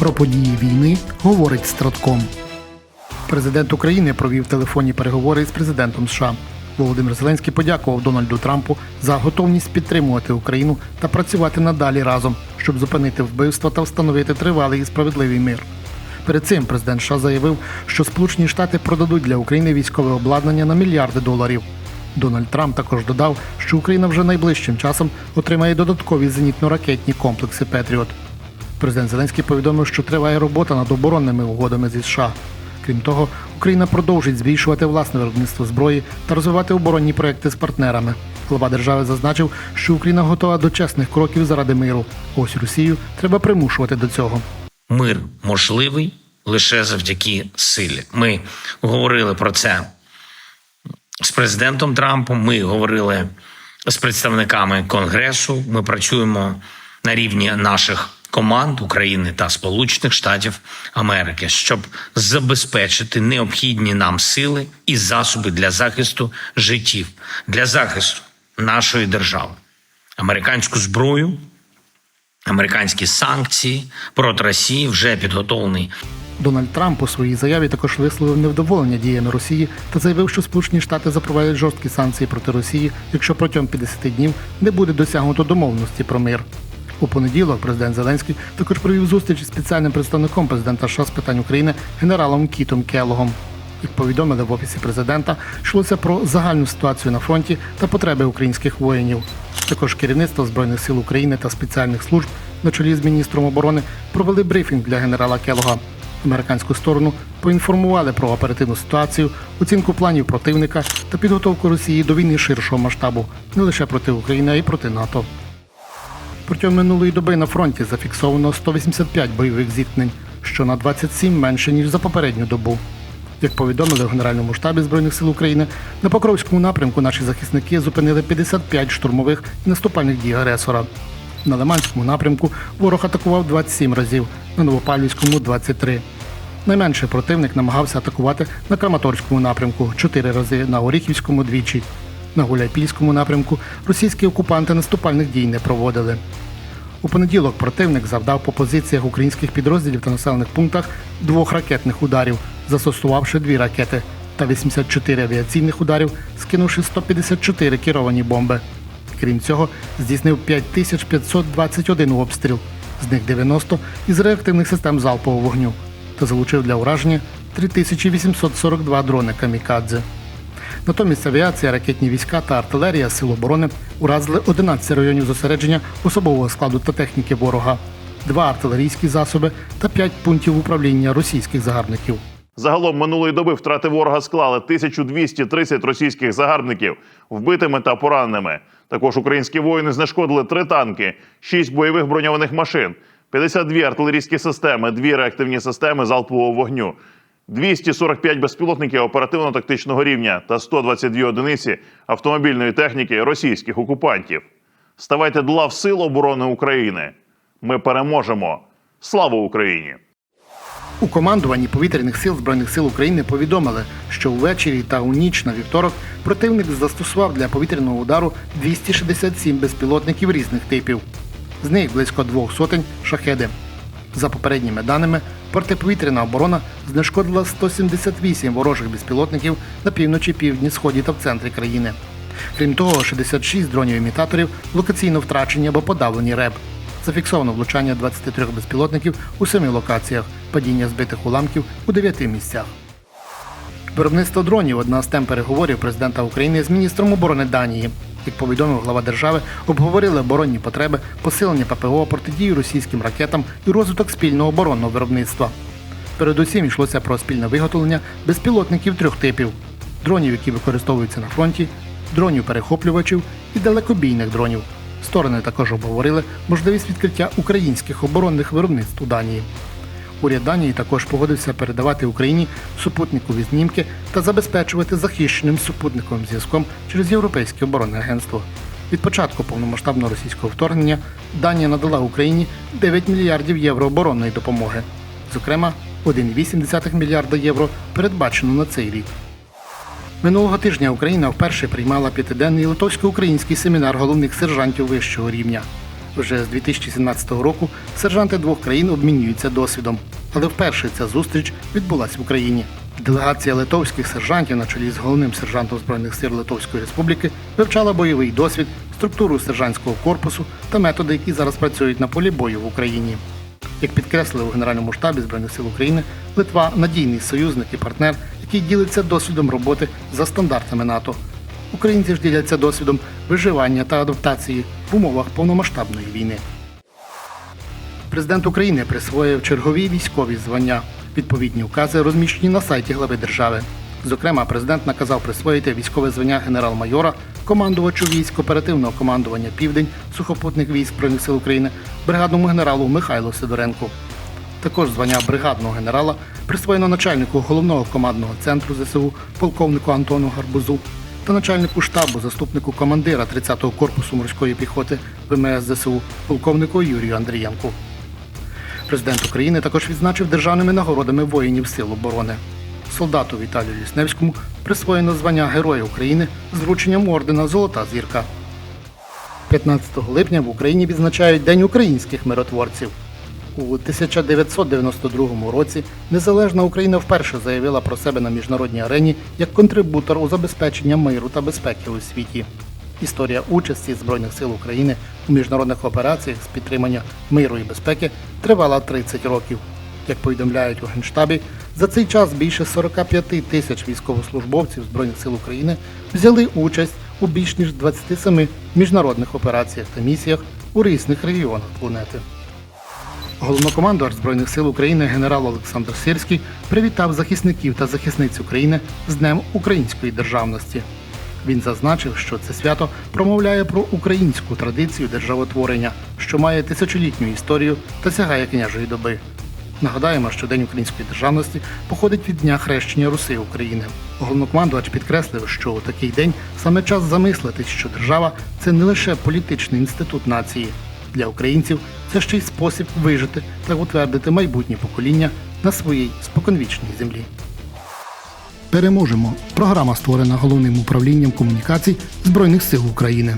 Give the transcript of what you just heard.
Про події війни говорить Стратком. Президент України провів телефонні переговори з президентом США. Володимир Зеленський подякував Дональду Трампу за готовність підтримувати Україну та працювати надалі разом, щоб зупинити вбивства та встановити тривалий і справедливий мир. Перед цим президент США заявив, що Сполучені Штати продадуть для України військове обладнання на мільярди доларів. Дональд Трамп також додав, що Україна вже найближчим часом отримає додаткові зенітно-ракетні комплекси Петріот. Президент Зеленський повідомив, що триває робота над оборонними угодами зі США. Крім того, Україна продовжить збільшувати власне виробництво зброї та розвивати оборонні проекти з партнерами. Глава держави зазначив, що Україна готова до чесних кроків заради миру. Ось Росію треба примушувати до цього. Мир можливий лише завдяки силі. Ми говорили про це з президентом Трампом. Ми говорили з представниками Конгресу. Ми працюємо на рівні наших команд України та Сполучених Штатів Америки, щоб забезпечити необхідні нам сили і засоби для захисту життів, для захисту нашої держави, американську зброю. Американські санкції проти Росії вже підготовлений Дональд Трамп у своїй заяві також висловив невдоволення діями Росії та заявив, що Сполучені Штати запровадять жорсткі санкції проти Росії, якщо протягом 50 днів не буде досягнуто домовленості про мир. У понеділок президент Зеленський також провів зустріч із спеціальним представником президента США з питань України генералом Кітом Келогом. Як повідомили в офісі президента, йшлося про загальну ситуацію на фронті та потреби українських воїнів. Також керівництво збройних сил України та спеціальних служб на чолі з міністром оборони провели брифінг для генерала Келога. Американську сторону поінформували про оперативну ситуацію, оцінку планів противника та підготовку Росії до війни ширшого масштабу не лише проти України, а й проти НАТО. Протягом минулої доби на фронті зафіксовано 185 бойових зіткнень, що на 27 менше ніж за попередню добу. Як повідомили в Генеральному штабі Збройних сил України, на Покровському напрямку наші захисники зупинили 55 штурмових і наступальних дій агресора. На Лиманському напрямку ворог атакував 27 разів, на Новопавлівському 23. Найменше противник намагався атакувати на Краматорському напрямку 4 рази, на Оріхівському двічі. На Гуляйпільському напрямку російські окупанти наступальних дій не проводили. У понеділок противник завдав по позиціях українських підрозділів та населених пунктах двох ракетних ударів, застосувавши дві ракети, та 84 авіаційних ударів, скинувши 154 керовані бомби. Крім цього, здійснив 5521 обстріл, з них 90 із реактивних систем залпового вогню, та залучив для ураження 3842 дрони камікадзе. Натомість авіація, ракетні війська та артилерія Сил оборони уразили 11 районів зосередження особового складу та техніки ворога, два артилерійські засоби та 5 пунктів управління російських загарбників. Загалом минулої доби втрати ворога склали 1230 російських загарбників вбитими та пораненими. Також українські воїни знешкодили три танки, 6 бойових броньованих машин, 52 артилерійські системи, 2 реактивні системи залпового вогню, 245 безпілотників оперативно-тактичного рівня та 122 одиниці автомобільної техніки російських окупантів. Ставайте до лав Сил оборони України. Ми переможемо. Слава Україні! У командуванні повітряних сил Збройних сил України повідомили, що ввечері та у ніч на вівторок противник застосував для повітряного удару 267 безпілотників різних типів. З них близько двох сотень шахеди. За попередніми даними, протиповітряна оборона знешкодила 178 ворожих безпілотників на півночі, півдні, сході та в центрі країни. Крім того, 66 дронів-імітаторів локаційно втрачені або подавлені РЕБ. Зафіксовано влучання 23 безпілотників у семи локаціях, падіння збитих уламків у дев'яти місцях. Виробництво дронів одна з тем переговорів президента України з міністром оборони Данії. Як повідомив глава держави, обговорили оборонні потреби, посилення ППО, протидію російським ракетам і розвиток спільного оборонного виробництва. Передусім йшлося про спільне виготовлення безпілотників трьох типів: дронів, які використовуються на фронті, дронів-перехоплювачів і далекобійних дронів. Сторони також обговорили можливість відкриття українських оборонних виробництв у Данії. Уряд Данії також погодився передавати Україні супутникові знімки та забезпечувати захищеним супутниковим зв'язком через Європейське оборонне агентство. Від початку повномасштабного російського вторгнення Данія надала Україні 9 мільярдів євро оборонної допомоги. Зокрема, 1,8 мільярда євро передбачено на цей рік. Минулого тижня Україна вперше приймала п'ятиденний литовсько-український семінар головних сержантів вищого рівня. Вже з 2017 року сержанти двох країн обмінюються досвідом, але вперше ця зустріч відбулася в Україні. Делегація литовських сержантів на чолі з головним сержантом збройних сил Литовської Республіки вивчала бойовий досвід, структуру сержантського корпусу та методи, які зараз працюють на полі бою в Україні. Як підкреслили у Генеральному штабі Збройних сил України, Литва надійний союзник і партнер, який ділиться досвідом роботи за стандартами НАТО. Українці ж діляться досвідом виживання та адаптації в умовах повномасштабної війни. Президент України присвоїв чергові військові звання. Відповідні укази розміщені на сайті глави держави. Зокрема, президент наказав присвоїти військове звання генерал-майора, командувачу військ оперативного командування Південь сухопутних військ Збройних сил України, бригадному генералу Михайлу Сидоренку. Також звання бригадного генерала присвоєно начальнику головного командного центру ЗСУ полковнику Антону Гарбузу та начальнику штабу, заступнику командира 30-го корпусу морської піхоти ВМС ЗСУ полковнику Юрію Андрієнку. Президент України також відзначив державними нагородами воїнів Сил оборони. Солдату Віталію Лісневському присвоєно звання Героя України з врученням ордена Золота зірка. 15 липня в Україні відзначають День українських миротворців. У 1992 році незалежна Україна вперше заявила про себе на міжнародній арені як контрибутор у забезпечення миру та безпеки у світі. Історія участі Збройних сил України у міжнародних операціях з підтримання миру і безпеки тривала 30 років. Як повідомляють у Генштабі, за цей час більше 45 тисяч військовослужбовців Збройних сил України взяли участь у більш ніж 27 міжнародних операціях та місіях у різних регіонах планети. Головнокомандувач Збройних сил України генерал Олександр Сирський привітав захисників та захисниць України з Днем української державності. Він зазначив, що це свято промовляє про українську традицію державотворення, що має тисячолітню історію та сягає княжої доби. Нагадаємо, що День української державності походить від дня хрещення Руси України. Головнокомандувач підкреслив, що у такий день саме час замислитись, що держава це не лише політичний інститут нації. Для українців це ще й спосіб вижити та утвердити майбутнє покоління на своїй споконвічній землі. Переможемо. Програма створена головним управлінням комунікацій Збройних сил України.